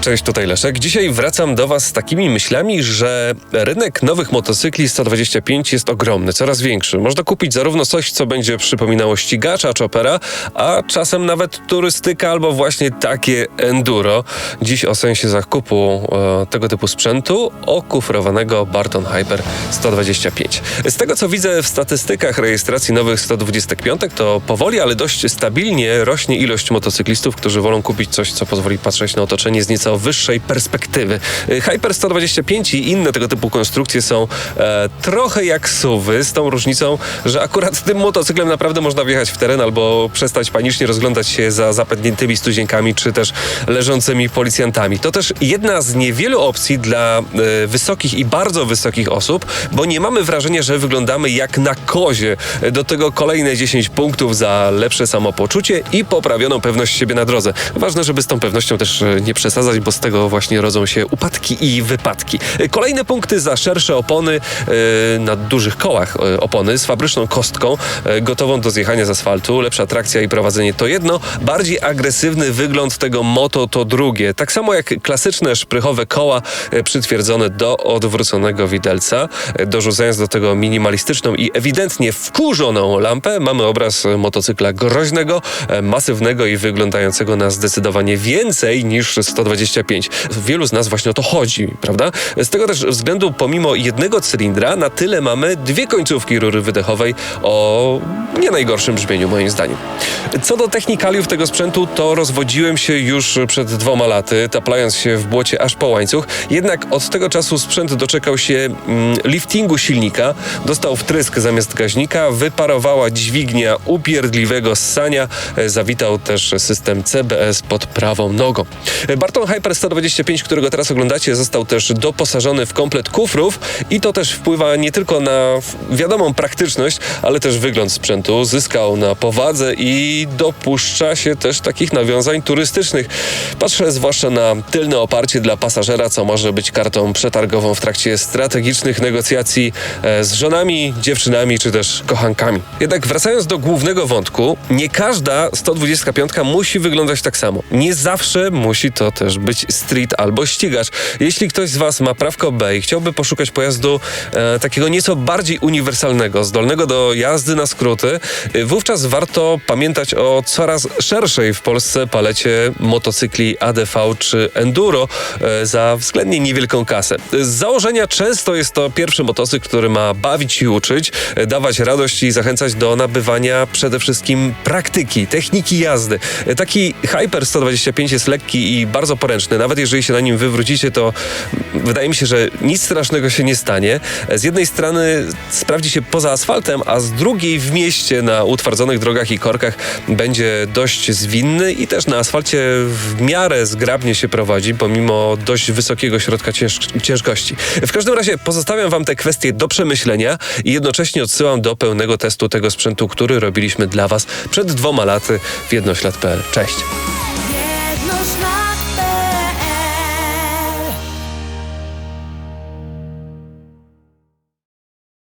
Cześć, tutaj Leszek. Dzisiaj wracam do Was z takimi myślami, że rynek nowych motocykli 125 jest ogromny, coraz większy. Można kupić zarówno coś, co będzie przypominało ścigacza, chopera, a czasem nawet turystyka albo właśnie takie enduro. Dziś o sensie zakupu e, tego typu sprzętu okufrowanego Barton Hyper 125. Z tego, co widzę w statystykach rejestracji nowych 125, to powoli, ale dość stabilnie rośnie ilość motocyklistów, którzy wolą kupić coś, co pozwoli patrzeć na otoczenie z nieco wyższej perspektywy. Y, Hyper 125 i inne tego typu konstrukcje są e, trochę jak suwy, z tą różnicą, że akurat tym motocyklem naprawdę można wjechać w teren albo przestać panicznie rozglądać się za zapędniętymi stuzienkami czy też leżącymi policjantami. To też jedna z niewielu opcji dla e, wysokich i bardzo wysokich osób, bo nie mamy wrażenia, że wyglądamy jak na kozie. Do tego kolejne 10 punktów za lepsze samopoczucie i poprawioną pewność siebie na drodze. Ważne, żeby z tą pewnością też e, nie przesadzać, bo z tego właśnie rodzą się upadki i wypadki. Kolejne punkty za szersze opony e, na dużych kołach e, opony z fabryczną kostką e, gotową do zjechania z asfaltu. Lepsza trakcja i prowadzenie to jedno, bardziej agresywny wygląd tego moto to drugie. Tak samo jak klasyczne szprychowe koła przytwierdzone do odwróconego widelca. Dorzucając do tego minimalistyczną i ewidentnie wkurzoną lampę, mamy obraz motocykla groźnego, masywnego i wyglądającego na zdecydowanie więcej niż 125. Wielu z nas właśnie o to chodzi, prawda? Z tego też względu, pomimo jednego cylindra, na tyle mamy dwie końcówki rury wydechowej o nie najgorszym brzmieniu, moim zdaniem. Co do technikaliów tego sprzętu, to rozwodziłem się już przed dwoma laty, taplając się w błocie aż po łańcuch. Jednak od tego czasu sprzęt doczekał się mm, liftingu silnika, dostał wtrysk zamiast gaźnika, wyparowała dźwignia upierdliwego ssania, e, zawitał też system CBS pod prawą nogą. E, Barton Hyper 125, którego teraz oglądacie, został też doposażony w komplet kufrów i to też wpływa nie tylko na wiadomą praktyczność, ale też wygląd sprzętu. Zyskał na powadze i dopuszcza się też takich nawiązań turystycznych. Patrzę zwłaszcza na tylne oparcie dla pasażera, co może być kartą przetargową w trakcie strategicznych negocjacji e, z żonami, dziewczynami czy też kochankami. Jednak wracając do głównego wątku, nie każda 125 musi wyglądać tak samo. Nie zawsze musi to też być street albo ścigacz. Jeśli ktoś z Was ma prawko B i chciałby poszukać pojazdu e, takiego nieco bardziej uniwersalnego, zdolnego do jazdy na skróty, e, wówczas warto pamiętać o coraz szerszej w Polsce palecie motocykli ADV czy Enduro e, za względnie niewielką kasę. Z założenia często jest to pierwszy motocykl, który ma bawić i uczyć, e, dawać radość i zachęcać do nabywania przede wszystkim praktyki, techniki jazdy. E, Taki Hyper 125 jest lekki i bardzo poręczny. Nawet jeżeli się na nim wywrócicie, to wydaje mi się, że nic strasznego się nie stanie. Z jednej strony sprawdzi się poza asfaltem, a z drugiej w mieście na utwardzonych drogach i korkach będzie dość zwinny i też na asfalcie w miarę zgrabnie się prowadzi, pomimo dość wysokiego środka cięż ciężkości. W każdym razie pozostawiam Wam te kwestie do przemyślenia i jednocześnie odsyłam do pełnego testu tego sprzętu, który robiliśmy dla Was przed dwoma laty w jednoślad.pl. Cześć!